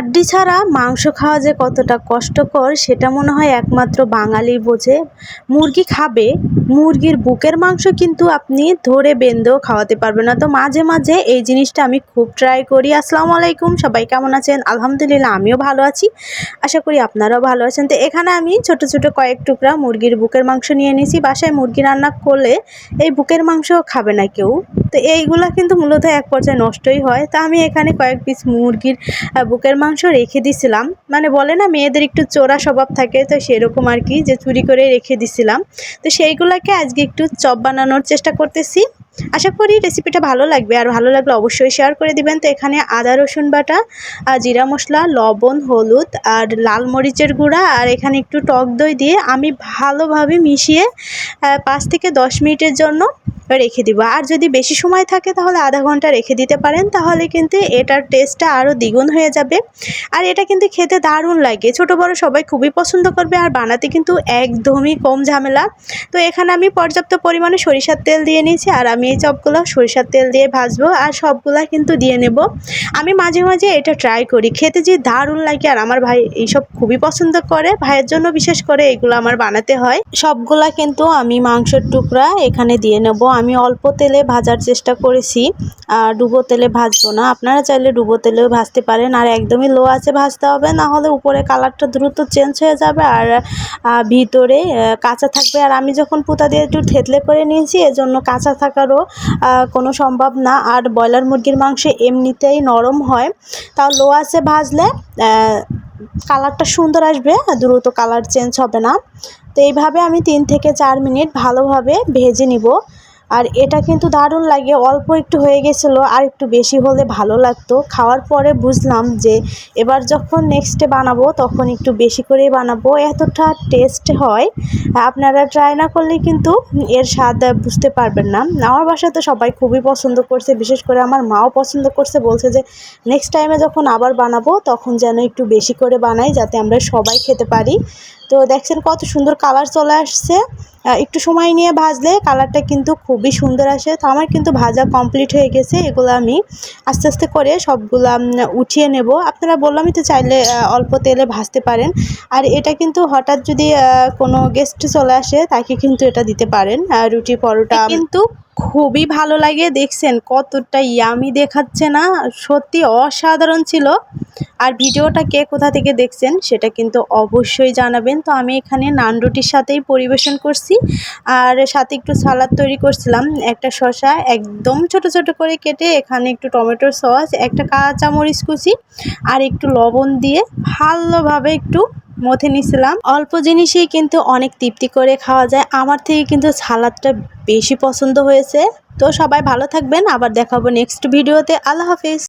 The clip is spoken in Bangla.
হাড্ডি ছাড়া মাংস খাওয়া যে কতটা কষ্টকর, সেটা মনে হয় একমাত্র বাঙালি বোঝে। মুরগি খাবে, মুরগির বুকের মাংস কিন্তু আপনি ধরে বেঁধেও খাওয়াতে পারবেন না। তো মাঝে মাঝে এই জিনিসটা আমি খুব ট্রাই করি। আসসালামু আলাইকুম, সবাই কেমন আছেন? আলহামদুলিল্লাহ, আমিও ভালো আছি। আশা করি আপনারাও ভালো আছেন। তো এখানে আমি ছোট ছোট কয়েক টুকরা মুরগির বুকের মাংস নিয়ে নিয়েছি বাসায় মুরগি রান্না করলে এই বুকের মাংস খাবে না কেউ। তো এইগুলা কিন্তু মূলত এক পর্যায়ে নষ্টই হয়। তা আমি এখানে কয়েক পিস মুরগির বুকের মাংস রেখে দিছিলাম। মানে বলে না, মেয়েদের একটু চোরা স্বভাব থাকে, তো সেরকম আর কি যে চুরি করে রেখে দিছিলাম। তো সেইগুলোকে আজকে একটু চপ বানানোর চেষ্টা করতেছি। আশা করি রেসিপিটা ভালো লাগবে। আর ভালো লাগলে অবশ্যই শেয়ার করে দিবেন। তো এখানে আদা, রসুন বাটা আর জিরা মশলা, লবণ, হলুদ আর লাল মরিচের গুঁড়া আর এখানে একটু টক দই দিয়ে আমি ভালোভাবে মিশিয়ে পাঁচ থেকে দশ মিনিটের জন্য রেখে দিব। আর যদি বেশি সময় থাকে তাহলে আধা ঘণ্টা রেখে দিতে পারেন, তাহলে কিন্তু এটার টেস্টটা আরও দ্বিগুণ হয়ে যাবে। আর এটা কিন্তু খেতে দারুণ লাগে। ছোট বড় সবাই খুবই পছন্দ করবে আর বানাতে কিন্তু একদমই কম ঝামেলা। তো এখানে আমি পর্যাপ্ত পরিমাণে সরিষার তেল দিয়ে নিয়েছি আর আমি এই চপগুলো সরিষার তেল দিয়ে ভাজবো আর সবগুলা কিন্তু দিয়ে নেব। আমি মাঝে মাঝে এটা ট্রাই করি। খেতে যে দারুণ লাগে আর আমার ভাই এইসব খুবই পছন্দ করে। ভাইয়ের জন্য বিশেষ করে এগুলো আমার বানাতে হয়। সবগুলা কিন্তু আমি মাংসের টুকরা এখানে দিয়ে নেব। আমি অল্প তেলে ভাজার চেষ্টা করেছি, আর ডুবো তেলে ভাজবো না। আপনারা চাইলে ডুবো তেলেও ভাজতে পারেন, আর একদমই লো আছে ভাজতে হবে, না হলে উপরে কালারটা দ্রুত চেঞ্জ হয়ে যাবে, আর ভিতরে কাঁচা থাকবে। আর আমি যখন পুতা দিয়ে একটু থেতলে করে নিয়েছি, এজন্য কাঁচা থাকারও কোনো সম্ভব না। আর ব্রয়লার মুরগির মাংস এমনিতেই নরম হয়। তাও লো আছে ভাজলে কালারটা সুন্দর আসবে, দ্রুত কালার চেঞ্জ হবে না। তো এইভাবে আমি তিন থেকে চার মিনিট ভালোভাবে ভেজে নিব। আর এটা কিন্তু দারুণ লাগে, অল্প একটু হয়ে গেছিল, আর একটু বেশি হলে ভালো লাগতো। খাওয়ার পরে বুঝলাম যে এবার যখন নেক্সটে বানাবো, তখন একটু বেশি করেই বানাবো। এতটা টেস্ট হয়, আপনারা ট্রাই না করলে কিন্তু এর স্বাদ বুঝতে পারবেন না। আমার বাসায় তো সবাই খুবই পছন্দ করছে, বিশেষ করে আমার মাও পছন্দ করছে, বলছে যে নেক্সট টাইমে যখন আবার বানাবো, তখন যেন একটু বেশি করে বানাই, যাতে আমরা সবাই খেতে পারি। তো দেখছেন কত সুন্দর কালার চলে আসছে। একটু সময় নিয়ে ভাজলে কালারটা কিন্তু খুবই সুন্দর আসে। তো আমার কিন্তু ভাজা কমপ্লিট হয়ে গেছে, এগুলো আমি আস্তে আস্তে করে সবগুলা উঠিয়ে নেব। আপনারা বললামই তো চাইলে অল্প তেলে ভাজতে পারেন। আর এটা কিন্তু হঠাৎ যদি কোনো গেস্ট চলে আসে, তাকে কিন্তু এটা দিতে পারেন। রুটি পরোটা। কিন্তু খুবই ভালো লাগে, দেখছেন কতটা ইয়ামি দেখাচ্ছে না, সত্যি অসাধারণ ছিল। আর ভিডিওটা কে কোথা থেকে দেখছেন সেটা কিন্তু অবশ্যই জানাবেন। তো আমি এখানে নান রুটির সাথেই পরিবেশন করছি। আর সাথে একটু সালাদ তৈরি করছিলাম। একটা শশা একদম ছোট ছোট করে কেটে এখানে একটু টমেটোর সস, একটা কাঁচামরিচ কুচি আর একটু লবণ দিয়ে ভালোভাবে একটু মথে নিছিলাম। অল্প জিনিসেই কিন্তু অনেক তৃপ্তি করে খাওয়া যায়। আমার থেকে কিন্তু সালাদটা বেশি পছন্দ হয়েছে। তো সবাই ভালো থাকবেন। আবার দেখাবো নেক্সট ভিডিওতে আল্লাহ হাফিজ।